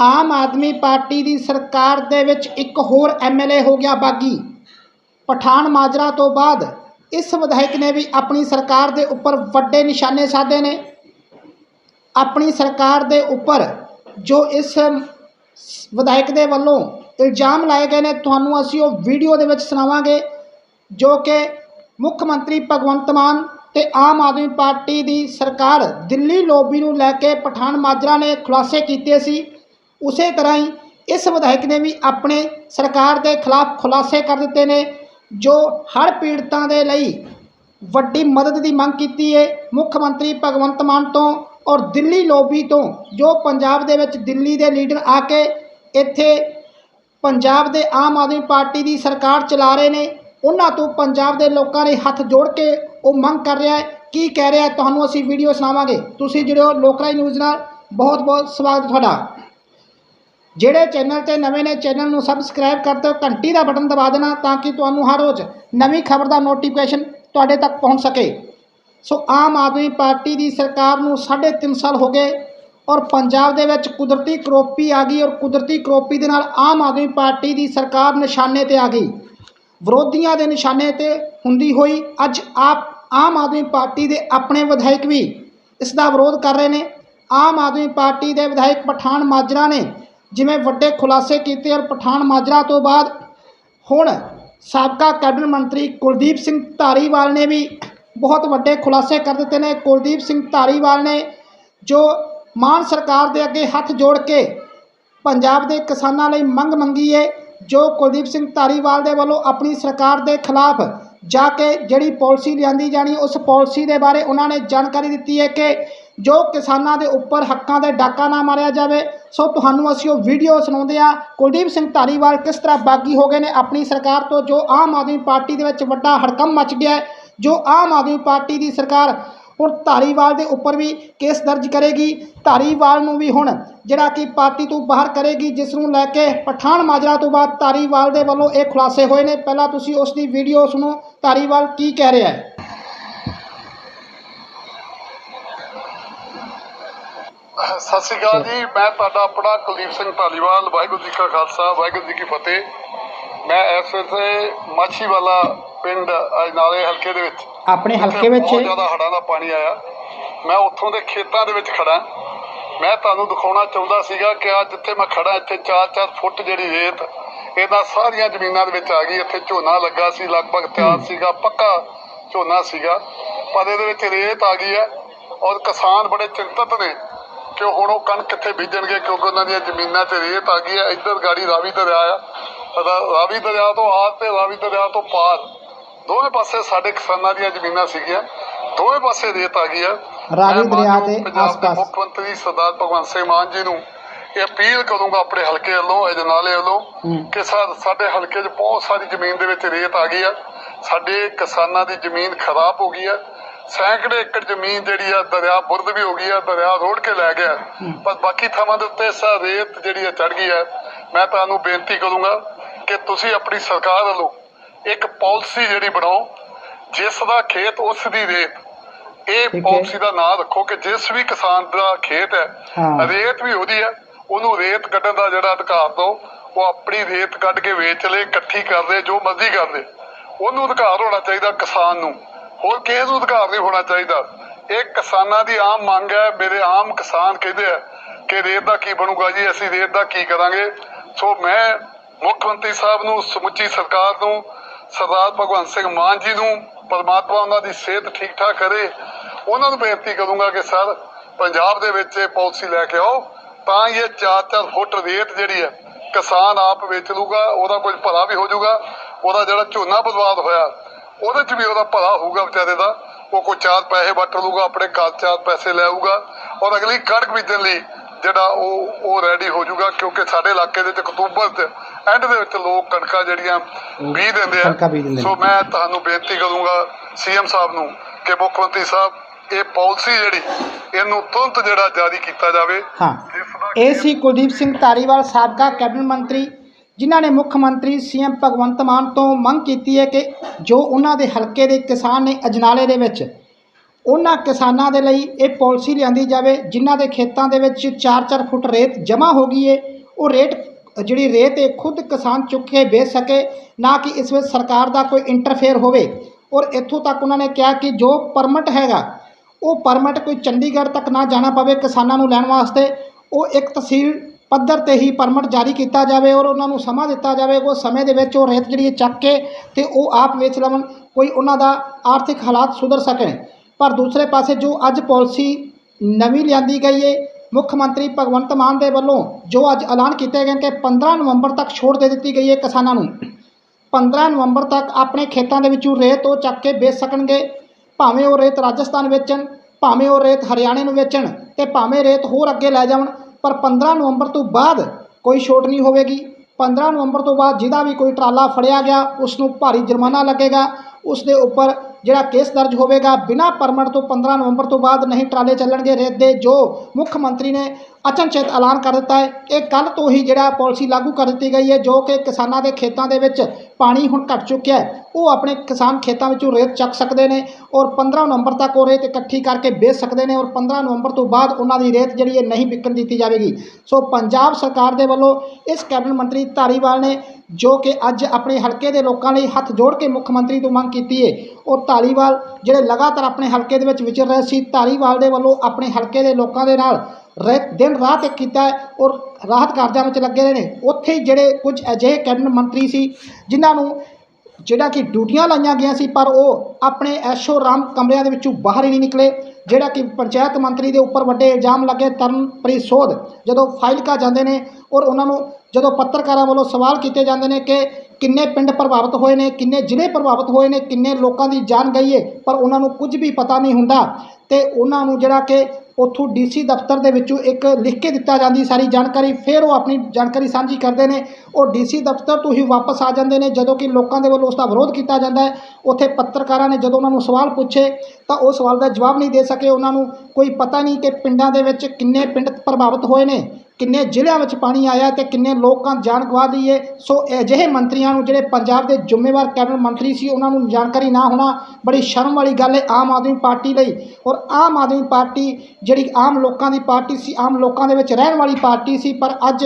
Aam Aadmi party ਦੀ ਸਰਕਾਰ ਦੇ ਵਿੱਚ ਇੱਕ ਹੋਰ ਐਮਐਲਏ ਹੋ ਗਿਆ ਬਾਗੀ। ਪਠਾਨ ਮਾਜਰਾ ਤੋਂ ਬਾਅਦ ਇਸ ਵਿਧਾਇਕ ਨੇ ਵੀ ਆਪਣੀ ਸਰਕਾਰ ਦੇ ਉੱਪਰ ਵੱਡੇ ਨਿਸ਼ਾਨੇ ਸਾਧੇ ਨੇ। ਆਪਣੀ ਸਰਕਾਰ ਦੇ ਉੱਪਰ ਜੋ ਇਸ ਵਿਧਾਇਕ ਦੇ ਵੱਲੋਂ ਇਲਜ਼ਾਮ ਲਾਏ ਗਏ ਨੇ, ਤੁਹਾਨੂੰ ਅਸੀਂ ਉਹ ਵੀਡੀਓ ਦੇ ਵਿੱਚ ਸੁਣਾਵਾਂਗੇ, ਜੋ ਕਿ ਮੁੱਖ ਮੰਤਰੀ ਭਗਵੰਤ ਮਾਨ ਤੇ ਆਮ ਆਦਮੀ ਪਾਰਟੀ ਦੀ ਸਰਕਾਰ ਦਿੱਲੀ ਲੋਬੀ ਨੂੰ ਲੈ ਕੇ ਪਠਾਨ ਮਾਜਰਾ ਨੇ ਖੁਲਾਸੇ ਕੀਤੇ ਸੀ। ਉਸੇ ਤਰ੍ਹਾਂ ਹੀ ਇਸ ਵਿਧਾਇਕ ਨੇ ਵੀ ਆਪਣੇ ਸਰਕਾਰ ਦੇ ਖਿਲਾਫ ਖੁਲਾਸੇ ਕਰ ਦਿੱਤੇ ਨੇ, ਜੋ ਹਰ ਪੀੜਤਾਂ ਦੇ ਲਈ ਵੱਡੀ ਮਦਦ ਦੀ ਮੰਗ ਕੀਤੀ ਹੈ ਮੁੱਖ ਮੰਤਰੀ ਭਗਵੰਤ ਮਾਨ ਤੋਂ ਔਰ ਦਿੱਲੀ ਲੋਬੀ ਤੋਂ, ਜੋ ਪੰਜਾਬ ਦੇ ਵਿੱਚ ਦਿੱਲੀ ਦੇ ਲੀਡਰ ਆ ਕੇ ਇੱਥੇ ਪੰਜਾਬ ਦੇ ਆਮ ਆਦਮੀ ਪਾਰਟੀ ਦੀ ਸਰਕਾਰ ਚਲਾ ਰਹੇ ਨੇ, ਉਹਨਾਂ ਤੋਂ ਪੰਜਾਬ ਦੇ ਲੋਕਾਂ ਨੇ ਹੱਥ ਜੋੜ ਕੇ ਉਹ ਮੰਗ ਕਰ ਰਿਹਾ ਹੈ। ਕੀ ਕਹਿ ਰਿਹਾ ਤੁਹਾਨੂੰ ਅਸੀਂ ਵੀਡੀਓ ਸੁਣਾਵਾਂਗੇ। ਤੁਸੀਂ ਜਿਹੜੇ ਲੋਕਰਾਈ ਨਿਊਜ਼ ਨਾਲ। ਬਹੁਤ ਬਹੁਤ ਸਵਾਗਤ ਤੁਹਾਡਾ। ਜਿਹੜੇ ਚੈਨਲ ਤੇ ਨਵੇਂ ਨੇ ਚੈਨਲ ਨੂੰ ਸਬਸਕ੍ਰਾਈਬ ਕਰ ਦਿਓ, ਘੰਟੀ ਦਾ ਬਟਨ ਦਬਾ ਦੇਣਾ ਤਾਂ ਕਿ ਤੁਹਾਨੂੰ ਹਰ ਰੋਜ਼ ਨਵੀਂ ਖਬਰ ਦਾ ਨੋਟੀਫਿਕੇਸ਼ਨ ਤੁਹਾਡੇ ਤੱਕ ਪਹੁੰਚ ਸਕੇ। ਸੋ ਆਮ ਆਦਮੀ ਪਾਰਟੀ ਦੀ ਸਰਕਾਰ ਨੂੰ 3.5 ਸਾਲ ਹੋ ਗਏ ਔਰ ਪੰਜਾਬ ਦੇ ਵਿੱਚ ਕੁਦਰਤੀ ਕਰੋਪੀ ਆ ਗਈ ਔਰ ਕੁਦਰਤੀ ਕਰੋਪੀ ਦੇ ਨਾਲ ਆਮ ਆਦਮੀ ਪਾਰਟੀ ਦੀ ਸਰਕਾਰ ਨਿਸ਼ਾਨੇ ਤੇ ਆ ਗਈ। ਵਿਰੋਧੀਆਂ ਦੇ ਨਿਸ਼ਾਨੇ ਤੇ ਹੁੰਦੀ ਹੋਈ ਅੱਜ ਆਪ ਆਮ ਆਦਮੀ ਪਾਰਟੀ ਦੇ ਆਪਣੇ ਵਿਧਾਇਕ ਵੀ ਇਸ ਦਾ ਵਿਰੋਧ ਕਰ ਰਹੇ ਨੇ। ਆਮ ਆਦਮੀ ਪਾਰਟੀ ਦੇ ਵਿਧਾਇਕ ਪਠਾਨ ਮਾਜਰਾ ਨੇ ਜਿਵੇਂ ਵੱਡੇ ਖੁਲਾਸੇ ਕੀਤੇ ਔਰ ਪਠਾਨ ਮਾਜਰਾ ਤੋਂ ਬਾਅਦ ਹੁਣ ਸਾਬਕਾ ਕੈਬਨਿਟ ਮੰਤਰੀ ਕੁਲਦੀਪ ਸਿੰਘ ਧਾਰੀਵਾਲ ਨੇ ਵੀ ਬਹੁਤ ਵੱਡੇ ਖੁਲਾਸੇ ਕਰ ਦਿੱਤੇ ਨੇ। ਕੁਲਦੀਪ ਸਿੰਘ ਧਾਰੀਵਾਲ ਨੇ ਜੋ ਮਾਨ ਸਰਕਾਰ ਦੇ ਅੱਗੇ ਹੱਥ ਜੋੜ ਕੇ ਪੰਜਾਬ ਦੇ ਕਿਸਾਨਾਂ ਲਈ ਮੰਗ ਮੰਗੀ ਹੈ ਜੋ ਕੁਲਦੀਪ ਸਿੰਘ ਧਾਰੀਵਾਲ ਦੇ ਵੱਲੋਂ ਆਪਣੀ ਸਰਕਾਰ ਦੇ ਖਿਲਾਫ ਜਾ ਕੇ ਜਿਹੜੀ ਪਾਲਿਸੀ ਲਿਆਂਦੀ ਜਾਣੀ, ਉਸ ਪਾਲਿਸੀ ਦੇ ਬਾਰੇ ਉਹਨਾਂ ਨੇ ਜਾਣਕਾਰੀ ਦਿੱਤੀ ਹੈ ਕਿ ਜੋ ਕਿਸਾਨਾਂ ਦੇ ਉੱਪਰ ਹੱਕਾਂ ਦੇ ਡਾਕਾ ਨਾ ਮਾਰਿਆ ਜਾਵੇ, ਸੋ ਤੁਹਾਨੂੰ ਅਸੀਂ ਉਹ ਵੀਡੀਓ ਸੁਣਾਉਂਦੇ ਆ ਕੁਲਦੀਪ ਸਿੰਘ ਧਾਰੀਵਾਲ ਕਿਸ ਤਰ੍ਹਾਂ ਬਾਗੀ ਹੋ ਗਏ ਨੇ? ਆਪਣੀ ਸਰਕਾਰ ਤੋਂ ਜੋ ਆਮ ਆਦਮੀ ਪਾਰਟੀ ਦੇ ਵਿੱਚ ਵੱਡਾ ਹੜਕੰਮ ਮਚ ਗਿਆ ਹੈ, ਜੋ ਆਮ ਆਦਮੀ ਪਾਰਟੀ ਦੀ ਸਰਕਾਰ ਹੁਣ ਧਾਰੀਵਾਲ ਦੇ ਉੱਪਰ ਵੀ ਕੇਸ ਦਰਜ ਕਰੇਗੀ। ਧਾਰੀਵਾਲ ਨੂੰ ਵੀ ਹੁਣ ਜਿਹੜਾ ਕਿ ਪਾਰਟੀ ਤੋਂ ਬਾਹਰ ਕਰੇਗੀ, ਜਿਸ ਨੂੰ ਲੈ ਕੇ ਪਠਾਨ ਮਾਜਰਾ ਤੋਂ ਬਾਅਦ ਧਾਰੀਵਾਲ ਦੇ ਵੱਲੋਂ ਇਹ ਖੁਲਾਸੇ ਹੋਏ ਨੇ। ਪਹਿਲਾਂ ਤੁਸੀਂ ਉਸ ਦੀ ਵੀਡੀਓ ਸੁਣੋ। ਧਾਰੀਵਾਲ ਕੀ ਕਹਿ ਰਿਹਾ ਹੈ? ਸਤਿ ਸ਼੍ਰੀ ਅਕਾਲ ਜੀ। ਮੈਂ ਤੁਹਾਡਾ ਆਪਣਾ ਕੁਲਦੀਪ ਸਿੰਘ ਧਾਲੀਵਾਲ ਵਾਹਿਗੁਰੂ ਜੀ ਕਾ ਖਾਲਸਾ ਵਾਹਿਗੁਰੂ ਜੀ ਕੀ ਫਤਿਹ। ਮੈਂ ਇਸ ਵੇਲੇ ਮਾਛੀਵਾਲਾ ਪਿੰਡ ਅਜਨਾਲੇ ਹਲਕੇ ਦੇ ਵਿੱਚ। ਆਪਣੇ ਹਲਕੇ ਵਿੱਚ? ਬਹੁਤ ਜ਼ਿਆਦਾ ਹੜ੍ਹਾਂ ਦਾ ਪਾਣੀ ਆਇਆ। ਮੈਂ ਉੱਥੋਂ ਦੇ ਖੇਤਾਂ ਦੇ ਵਿੱਚ ਖੜਾ ਮੈਂ ਤੁਹਾਨੂੰ ਦਿਖਾਉਣਾ ਚਾਹੁੰਦਾ ਸੀਗਾ ਕਿ ਆ ਜਿੱਥੇ ਮੈਂ ਖੜਾ ਇੱਥੇ 4-4 ਫੁੱਟ ਜਿਹੜੀ ਰੇਤ ਇਹਨਾਂ ਸਾਰੀਆਂ ਜ਼ਮੀਨਾਂ ਦੇ ਵਿੱਚ ਆ ਗਈ। ਇੱਥੇ ਝੋਨਾ ਲੱਗਾ ਸੀ ਲਗਭਗ ਤਿਆਰ ਸੀਗਾ ਪੱਕਾ ਝੋਨਾ ਸੀਗਾ। ਪਰ ਇਹਦੇ ਵਿੱਚ ਰੇਤ ਆ ਗਈ ਹੈ ਔਰ ਕਿਸਾਨ ਬੜੇ ਚਿੰਤਤ ਨੇ। ਕਿ ਹੁਣ ਉਹ ਕਣਕ ਕਿੱਥੇ ਬੀਜਣਗੇ? ਕਿਉਂਕਿ ਉਹਨਾਂ ਦੀਆਂ ਜ਼ਮੀਨਾਂ 'ਤੇ ਰੇਤ ਆ ਗਈ ਹੈ। ਇੱਧਰ ਗਾੜੀ ਰਾਵੀ ਦਰਿਆ ਆ। ਰਾਵੀ ਦਰਿਆ ਤੋਂ ਆਰ ਤੇ ਰਾਵੀ ਦਰਿਆ ਤੋਂ ਪਾਰ। ਦੋਵੇਂ ਪਾਸੇ ਸਾਡੇ ਕਿਸਾਨਾਂ ਦੀਆਂ ਜ਼ਮੀਨਾਂ ਸੀਗੀਆਂ। ਦੋਵੇਂ ਪਾਸੇ ਰੇਤ ਆ ਗਈ ਆ। ਰਾਵੀ ਦਰਿਆ ਦੇ ਆਸ-ਪਾਸ। ਮੁੱਖ ਮੰਤਰੀ ਸਰਦਾਰ ਭਗਵੰਤ ਸਿੰਘ ਮਾਨ ਜੀ ਨੂੰ ਇਹ ਅਪੀਲ ਕਰੂੰਗਾ ਆਪਣੇ ਹਲਕੇ ਵੱਲੋਂ ਅਜਨਾਲੇ ਵੱਲੋਂ ਹੂੰ। ਕਿ ਸਾਡੇ ਹਲਕੇ 'ਚ ਬਹੁਤ ਸਾਰੀ ਜ਼ਮੀਨ ਦੇ ਵਿੱਚ ਰੇਤ ਆ ਗਈ ਆ। ਸਾਡੇ ਕਿਸਾਨਾਂ ਦੀ ਜ਼ਮੀਨ ਖਰਾਬ ਹੋ ਗਈ ਆ। ਸੈਂਕੜੇ ਏਕੜ ਜ਼ਮੀਨ ਜਿਹੜੀ ਆ ਦਰਿਆ ਬੁਰਦ ਵੀ ਹੋ ਗਈ ਆ ਦਰਿਆ ਰੋੜ ਕੇ ਲੈ ਗਿਆ। ਪਰ ਬਾਕੀ ਥਾਵਾਂ ਦੇ ਉੱਤੇ ਸਾ ਰੇਤ ਜਿਹੜੀ ਆ ਚੜ ਗਈ ਆ। ਮੈਂ ਤੁਹਾਨੂੰ ਬੇਨਤੀ ਕਰੂੰਗਾ ਕਿ ਤੁਸੀਂ ਆਪਣੀ ਸਰਕਾਰ ਵੱਲੋਂ ਇੱਕ ਪਾਲਿਸੀ ਜਿਹੜੀ ਬਣਾਓ ਜਿਸ ਦਾ ਖੇਤ ਉਸ ਦੀ ਰੇਤ। ਇਹ ਹੈ। ਪਾਲਿਸੀ ਦਾ ਨਾਮ ਰੱਖੋ ਕਿ ਜਿਸ ਵੀ ਕਿਸਾਨ ਦਾ ਖੇਤ ਹੈ ਹਾਂ। ਰੇਤ ਵੀ ਉਹਦੀ ਹੈ ਉਹਨੂੰ ਰੇਤ ਕੱਢਣ ਦਾ ਜਿਹੜਾ ਅਧਿਕਾਰ ਦੋ ਉਹ ਆਪਣੀ ਰੇਤ ਕੱਢ ਕੇ ਵੇਚ ਲੇ ਇਕੱਠੀ ਕਰ ਦੇ ਜੋ ਮਰਜ਼ੀ ਕਰ ਦੇ। ਉਹਨੂੰ ਅਧਿਕਾਰ ਹੋਣਾ ਚਾਹੀਦਾ ਕਿਸਾਨ ਨੂੰ। ਹੋਰ ਕਿਸੇ ਨੂੰ ਅਧਿਕਾਰ ਨਹੀਂ ਹੋਣਾ ਚਾਹੀਦਾ? ਇਹ ਕਿਸਾਨਾਂ ਦੀ ਆਮ ਮੰਗ ਹੈ, ਮੇਰੇ ਆਮ ਕਿਸਾਨ ਕਹਿੰਦੇ ਆ ਕਿ ਰੇਤ ਦਾ ਕੀ ਬਣੂਗਾ ਜੀ, ਅਸੀਂ ਰੇਤ ਦਾ ਕੀ ਕਰਾਂਗੇ? ਸੋ ਮੈਂ ਮੁੱਖ ਮੰਤਰੀ ਸਾਹਿਬ ਨੂੰ, ਸਮੁੱਚੀ ਸਰਕਾਰ ਨੂੰ, ਸਰਦਾਰ ਭਗਵੰਤ ਸਿੰਘ ਮਾਨ ਜੀ ਨੂੰ, ਪਰਮਾਤਮਾ ਉਹਨਾਂ ਦੀ ਸਿਹਤ ਠੀਕ ਠਾਕ ਕਰੇ, ਉਹਨਾਂ ਨੂੰ ਬੇਨਤੀ ਕਰੂੰਗਾ ਕਿ ਸਰ, ਪੰਜਾਬ ਦੇ ਵਿੱਚ ਇਹ ਪਾਲਿਸੀ ਲੈ ਕੇ ਆਓ, ਤਾਂ ਇਹ 4-4 ਫੁੱਟ ਰੇਤ ਜਿਹੜੀ ਹੈ, ਕਿਸਾਨ ਆਪ ਵੇਚ ਲੂਗਾ ਉਹਦਾ ਕੁਝ ਭਲਾ ਵੀ ਹੋ ਜਾਊਗਾ, ਉਹਦਾ ਜਿਹੜਾ ਝੋਨਾ ਬਰਬਾਦ ਹੋਇਆ ਉਹਦੇ 'ਚ ਵੀ ਉਹਦਾ ਭਲਾ ਹੋਊਗਾ ਵਿਚਾਰੇ ਦਾ। ਉਹ ਕੋਈ ਚਾਰ ਪੈਸੇ ਵੱਟ ਲੂਗਾ ਆਪਣੇ ਘਰ ਚਾਰ ਪੈਸੇ ਲੈ ਆਊਗਾ ਔਰ ਅਗਲੀ ਕਣਕ ਬੀਜਣ ਲਈ ਜਿਹੜਾ ਉਹ ਉਹ ਰੈਡੀ ਹੋ ਜਾਊਗਾ ਕਿਉਂਕਿ ਸਾਡੇ ਇਲਾਕੇ ਦੇ ਵਿੱਚ ਅਕਤੂਬਰ ਦੇ ਐਂਡ ਦੇ ਵਿੱਚ ਲੋਕ ਕਣਕਾਂ ਜਿਹੜੀਆਂ ਬੀਜ ਦਿੰਦੇ ਆ। ਸੋ ਮੈਂ ਤੁਹਾਨੂੰ ਬੇਨਤੀ ਕਰੂੰਗਾ ਸੀਐਮ ਸਾਹਿਬ ਨੂੰ ਕਿ ਮੁੱਖ ਮੰਤਰੀ ਸਾਹਿਬ ਇਹ ਪਾਲਿਸੀ ਜਿਹੜੀ ਇਹਨੂੰ ਤੁਰੰਤ ਜਿਹੜਾ ਜਾਰੀ ਕੀਤਾ ਜਾਵੇ। ਹਾਂ। ਇਹ ਸੀ ਕੁਲਦੀਪ ਸਿੰਘ ਧਾਰੀਵਾਲ ਸਾਬਕਾ ਕੈਬਨਿਟ ਮੰਤਰੀ ਜਿਨ੍ਹਾਂ ਨੇ ਮੁੱਖ ਮੰਤਰੀ ਸੀਐਮ ਭਗਵੰਤ ਮਾਨ ਤੋਂ ਮੰਗ ਕੀਤੀ ਹੈ ਕਿ ਜੋ ਉਹਨਾਂ ਦੇ ਹਲਕੇ ਦੇ ਕਿਸਾਨ ਨੇ ਅਜਨਾਲੇ ਦੇ ਵਿੱਚ, ਉਹਨਾਂ ਕਿਸਾਨਾਂ ਦੇ ਲਈ ਇਹ ਪਾਲਿਸੀ ਲਿਆਂਦੀ ਜਾਵੇ, ਜਿਨ੍ਹਾਂ ਦੇ ਖੇਤਾਂ ਦੇ ਵਿੱਚ 4-4 ਫੁੱਟ ਰੇਤ ਜਮ੍ਹਾਂ ਹੋ ਗਈ ਹੈ ਉਹ ਰੇਟ ਜਿਹੜੀ ਰੇਤ ਹੈ ਖੁਦ ਕਿਸਾਨ ਚੁੱਕ ਕੇ ਵੇਚ ਸਕੇ, ਨਾ ਕਿ ਇਸ ਵਿੱਚ ਸਰਕਾਰ ਦਾ ਕੋਈ ਇੰਟਰਫੇਅਰ ਹੋਵੇ। ਔਰ ਇੱਥੋਂ ਤੱਕ ਉਹਨਾਂ ਨੇ ਕਿਹਾ ਕਿ ਜੋ ਪਰਮਿਟ ਹੈਗਾ, ਉਹ ਪਰਮਿਟ ਕੋਈ ਚੰਡੀਗੜ੍ਹ ਤੱਕ ਨਾ ਜਾਣਾ ਪਵੇ ਕਿਸਾਨਾਂ ਨੂੰ ਲੈਣ ਵਾਸਤੇ, ਉਹ ਇੱਕ ਤਹਿਸੀਲ ਪੱਧਰ ਤੇ ਹੀ ਪਰਮਿਟ ਜਾਰੀ ਕੀਤਾ ਜਾਵੇ ਔਰ ਉਹਨਾਂ ਨੂੰ ਸਮਾਂ ਦਿੱਤਾ ਜਾਵੇ, ਉਹ ਸਮੇਂ ਦੇ ਵਿੱਚ ਉਹ ਰੇਤ ਜਿਹੜੀ ਹੈ ਚੱਕ ਕੇ ਤੇ ਉਹ ਆਪ ਵੇਚ ਲਵਣ, ਕੋਈ ਉਹਨਾਂ ਦਾ ਆਰਥਿਕ ਹਾਲਾਤ ਸੁਧਰ ਸਕਣ। ਪਰ ਦੂਸਰੇ ਪਾਸੇ ਜੋ ਅੱਜ ਪਾਲਿਸੀ ਨਵੀਂ ਲਿਆਂਦੀ ਗਈ ਹੈ, ਮੁੱਖ ਮੰਤਰੀ ਭਗਵੰਤ ਮਾਨ ਦੇ ਵੱਲੋਂ ਜੋ ਅੱਜ ਐਲਾਨ ਕੀਤੇ ਗਏ ਕਿ 15 ਨਵੰਬਰ ਤੱਕ ਛੋਟ ਦੇ ਦਿੱਤੀ ਗਈ ਹੈ ਕਿਸਾਨਾਂ ਨੂੰ। 15 ਨਵੰਬਰ ਤੱਕ ਆਪਣੇ ਖੇਤਾਂ ਦੇ ਵਿੱਚੋਂ ਰੇਤ ਉਹ ਚੱਕ ਕੇ ਵੇਚ ਸਕਣਗੇ। ਭਾਵੇਂ ਉਹ ਰੇਤ ਰਾਜਸਥਾਨ ਵੇਚਣ, ਭਾਵੇਂ ਉਹ ਰੇਤ ਹਰਿਆਣੇ ਨੂੰ ਵੇਚਣ ਤੇ ਭਾਵੇਂ ਰੇਤ ਹੋਰ ਅੱਗੇ ਲੈ ਜਾਵਣ ਪਰ 15 ਨਵੰਬਰ ਤੋਂ ਬਾਅਦ ਕੋਈ ਛੋਟ ਨਹੀਂ ਹੋਵੇਗੀ। 15 ਨਵੰਬਰ ਤੋਂ ਬਾਅਦ ਜਿਹਦਾ ਵੀ ਕੋਈ ਟਰਾਲਾ ਫੜਿਆ ਗਿਆ ਉਸ ਨੂੰ ਭਾਰੀ ਜੁਰਮਾਨਾ ਲੱਗੇਗਾ। ਉਸ ਦੇ ਉੱਪਰ ਜਿਹੜਾ ਕੇਸ ਦਰਜ ਹੋਵੇਗਾ, ਬਿਨਾਂ ਪਰਮਿਟ ਤੋਂ 15 ਨਵੰਬਰ ਤੋਂ ਬਾਅਦ ਨਹੀਂ ਟਰਾਲੇ ਚੱਲਣਗੇ। ਰੇਤ ਦੇ ਜੋ ਮੁੱਖ ਮੰਤਰੀ ਨੇ ਅਚਨਚੇਤ ਐਲਾਨ ਕਰ ਦਿੱਤਾ ਹੈ। ਇਹ ਕੱਲ ਤੋਂ ਹੀ ਜਿਹੜਾ ਪਾਲਿਸੀ ਲਾਗੂ ਕਰ ਦਿੱਤੀ ਗਈ ਹੈ, ਜੋ ਕਿ ਕਿਸਾਨਾਂ ਦੇ ਖੇਤਾਂ ਦੇ ਵਿੱਚ ਪਾਣੀ ਹੁਣ ਘਟ ਚੁੱਕਿਆ ਹੈ। ਉਹ ਆਪਣੇ ਕਿਸਾਨ ਖੇਤਾਂ ਵਿੱਚੋਂ ਰੇਤ ਚੱਕ ਸਕਦੇ ਨੇ ਔਰ 15 ਨਵੰਬਰ ਤੱਕ ਉਹ ਰੇਤ ਇਕੱਠੀ ਕਰਕੇ ਵੇਚ ਸਕਦੇ ਨੇ ਔਰ 15 ਨਵੰਬਰ ਤੋਂ ਬਾਅਦ ਉਹਨਾਂ ਦੀ ਰੇਤ ਜਿਹੜੀ ਹੈ ਨਹੀਂ ਵਿਕਣ ਦਿੱਤੀ ਜਾਵੇਗੀ। ਸੋ ਪੰਜਾਬ ਸਰਕਾਰ ਦੇ ਵੱਲੋਂ ਇਸ ਕੈਬਨਿਟ ਮੰਤਰੀ ਧਾਰੀਵਾਲ ਨੇ ਜੋ ਕਿ ਅੱਜ ਆਪਣੇ ਹਲਕੇ ਦੇ ਲੋਕਾਂ ਲਈ ਹੱਥ ਜੋੜ ਕੇ ਮੁੱਖ ਮੰਤਰੀ ਤੋਂ ਮੰਗ ਕੀਤੀ ਹੈ ਔਰ ਧਾਰੀਵਾਲ ਜਿਹੜੇ ਲਗਾਤਾਰ ਆਪਣੇ ਹਲਕੇ ਦੇ ਵਿੱਚ ਵਿਚਰ ਰਹੇ ਸੀ, ਧਾਰੀਵਾਲ ਦੇ ਵੱਲੋਂ ਆਪਣੇ ਹਲਕੇ ਦੇ ਲੋਕਾਂ ਦੇ ਨਾਲ ਦਿਨ ਰਾਤ ਇੱਕ ਕੀਤਾ ਔਰ ਰਾਹਤ ਕਾਰਜਾਂ ਵਿੱਚ ਲੱਗੇ ਰਹੇ ਨੇ। ਉੱਥੇ ਹੀ ਜਿਹੜੇ ਕੁਝ ਅਜਿਹੇ ਕੈਬਨਿਟ ਮੰਤਰੀ ਸੀ, ਜਿਨ੍ਹਾਂ ਨੂੰ ਜਿਹੜਾ ਕਿ ਡਿਊਟੀਆਂ ਲਾਈਆਂ ਗਈਆਂ ਸੀ, ਪਰ ਉਹ ਆਪਣੇ ਐਸ਼ੋ ਰਾਮ ਕਮਰਿਆਂ ਦੇ ਵਿੱਚੋਂ ਬਾਹਰ ਹੀ ਨਹੀਂ ਨਿਕਲੇ, ਜਿਹੜਾ ਕਿ ਪੰਚਾਇਤ ਮੰਤਰੀ ਦੇ ਉੱਪਰ ਵੱਡੇ ਇਲਜ਼ਾਮ ਲੱਗੇ ਤਰਨਪ੍ਰੀਤ ਸੋਧ ਜਦੋਂ ਫਾਈਲ ਕਾ ਜਾਂਦੇ ਨੇ ਔਰ ਉਹਨਾਂ ਨੂੰ ਜਦੋਂ ਪੱਤਰਕਾਰਾਂ ਵੱਲੋਂ ਸਵਾਲ ਕੀਤੇ ਜਾਂਦੇ ਨੇ ਕਿ ਕਿੰਨੇ ਪਿੰਡ ਪ੍ਰਭਾਵਿਤ ਹੋਏ ਨੇ, ਕਿੰਨੇ ਜ਼ਿਲ੍ਹੇ ਪ੍ਰਭਾਵਿਤ ਹੋਏ ਨੇ, ਕਿੰਨੇ ਲੋਕਾਂ ਦੀ ਜਾਨ ਗਈ ਹੈ ਪਰ ਉਹਨਾਂ ਨੂੰ ਕੁਝ ਵੀ ਪਤਾ ਨਹੀਂ ਹੁੰਦਾ ਤੇ ਉਹਨਾਂ ਨੂੰ ਜਿਹੜਾ ਕਿ ਉੱਥੋਂ ਡੀਸੀ ਦਫ਼ਤਰ ਦੇ ਵਿੱਚੋਂ ਇੱਕ ਲਿਖ ਕੇ ਦਿੱਤਾ ਜਾਂਦੀ ਸਾਰੀ ਜਾਣਕਾਰੀ, ਫਿਰ ਉਹ ਆਪਣੀ ਜਾਣਕਾਰੀ ਸਾਂਝੀ ਕਰਦੇ ਨੇ। ਉਹ ਡੀਸੀ ਦਫ਼ਤਰ ਤੋਂ ਹੀ ਵਾਪਸ ਆ ਜਾਂਦੇ ਨੇ, ਜਦੋਂ ਕਿ ਲੋਕਾਂ ਦੇ ਵੱਲੋਂ ਉਸ ਦਾ ਵਿਰੋਧ ਕੀਤਾ ਜਾਂਦਾ ਹੈ। ਉੱਥੇ ਪੱਤਰਕਾਰਾਂ ਨੇ ਜਦੋਂ ਉਹਨਾਂ ਨੂੰ ਸਵਾਲ ਪੁੱਛੇ, ਤਾਂ ਉਹ ਸਵਾਲ ਦਾ ਜਵਾਬ ਨਹੀਂ ਦੇ ਸਕੇ। ਉਹਨਾਂ ਨੂੰ ਕੋਈ ਪਤਾ ਨਹੀਂ ਕਿ ਪਿੰਡਾਂ ਦੇ ਵਿੱਚ ਕਿੰਨੇ ਪਿੰਡ ਪ੍ਰਭਾਵਿਤ ਹੋਏ ਨੇ। ਕਿੰਨੇ ਜ਼ਿਲ੍ਹਿਆਂ ਵਿੱਚ ਪਾਣੀ ਆਇਆ ਤੇ ਕਿੰਨੇ ਲੋਕਾਂ ਦੀ ਜਾਨ ਗਵਾ ਦੀ ਹੈ ਸੋ ਅਜਿਹੇ ਮੰਤਰੀਆਂ ਨੂੰ ਜਿਹੜੇ ਪੰਜਾਬ ਦੇ ਜ਼ਿੰਮੇਵਾਰ ਕੈਬਨਿਟ ਮੰਤਰੀ ਸੀ, ਉਹਨਾਂ ਨੂੰ ਜਾਣਕਾਰੀ ਨਾ ਹੋਣਾ ਬੜੀ ਸ਼ਰਮ ਵਾਲੀ ਗੱਲ ਹੈ ਆਮ ਆਦਮੀ ਪਾਰਟੀ ਲਈ। ਔਰ ਆਮ ਆਦਮੀ ਪਾਰਟੀ ਜਿਹੜੀ ਆਮ ਲੋਕਾਂ ਦੀ ਪਾਰਟੀ ਸੀ, ਆਮ ਲੋਕਾਂ ਦੇ ਵਿੱਚ ਰਹਿਣ ਵਾਲੀ ਪਾਰਟੀ ਸੀ, ਪਰ ਅੱਜ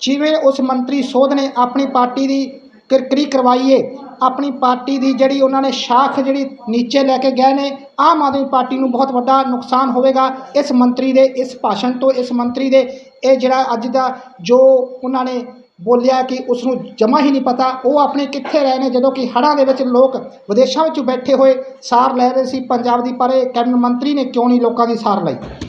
ਜਿਵੇਂ ਉਸ ਮੰਤਰੀ ਸੋਧ ਨੇ ਆਪਣੀ ਪਾਰਟੀ ਦੀ ਕਿਰਕਰੀ ਕਰਵਾਈਏ। ਆਪਣੀ ਪਾਰਟੀ ਦੀ ਜਿਹੜੀ ਉਹਨਾਂ ਨੇ ਸ਼ਾਖ ਜਿਹੜੀ ਨੀਚੇ ਲੈ ਕੇ ਗਏ ਨੇ, ਆਮ ਆਦਮੀ ਪਾਰਟੀ ਨੂੰ ਬਹੁਤ ਵੱਡਾ ਨੁਕਸਾਨ ਹੋਵੇਗਾ ਇਸ ਮੰਤਰੀ ਦੇ, ਇਸ ਭਾਸ਼ਣ ਤੋਂ, ਇਸ ਮੰਤਰੀ ਦੇ। ਇਹ ਜਿਹੜਾ ਅੱਜ ਦਾ ਜੋ ਉਹਨਾਂ ਨੇ ਬੋਲਿਆ ਕਿ ਉਸ ਨੂੰ ਜਮਾ ਹੀ ਨਹੀਂ ਪਤਾ, ਉਹ ਆਪਣੇ ਕਿੱਥੇ ਰਹੇ ਨੇ, ਜਦੋਂ ਕਿ ਹੜ੍ਹਾਂ ਦੇ ਵਿੱਚ ਲੋਕ ਵਿਦੇਸ਼ਾਂ ਵਿੱਚ ਬੈਠੇ ਹੋਏ ਸਾਰ ਲੈ ਰਹੇ ਸੀ, ਪੰਜਾਬ ਦੀ ਪਰ ਇਹ ਕੈਬਨਿਟ ਮੰਤਰੀ ਨੇ ਕਿਉਂ ਨਹੀਂ ਲੋਕਾਂ ਦੀ ਸਾਰ ਲਈ?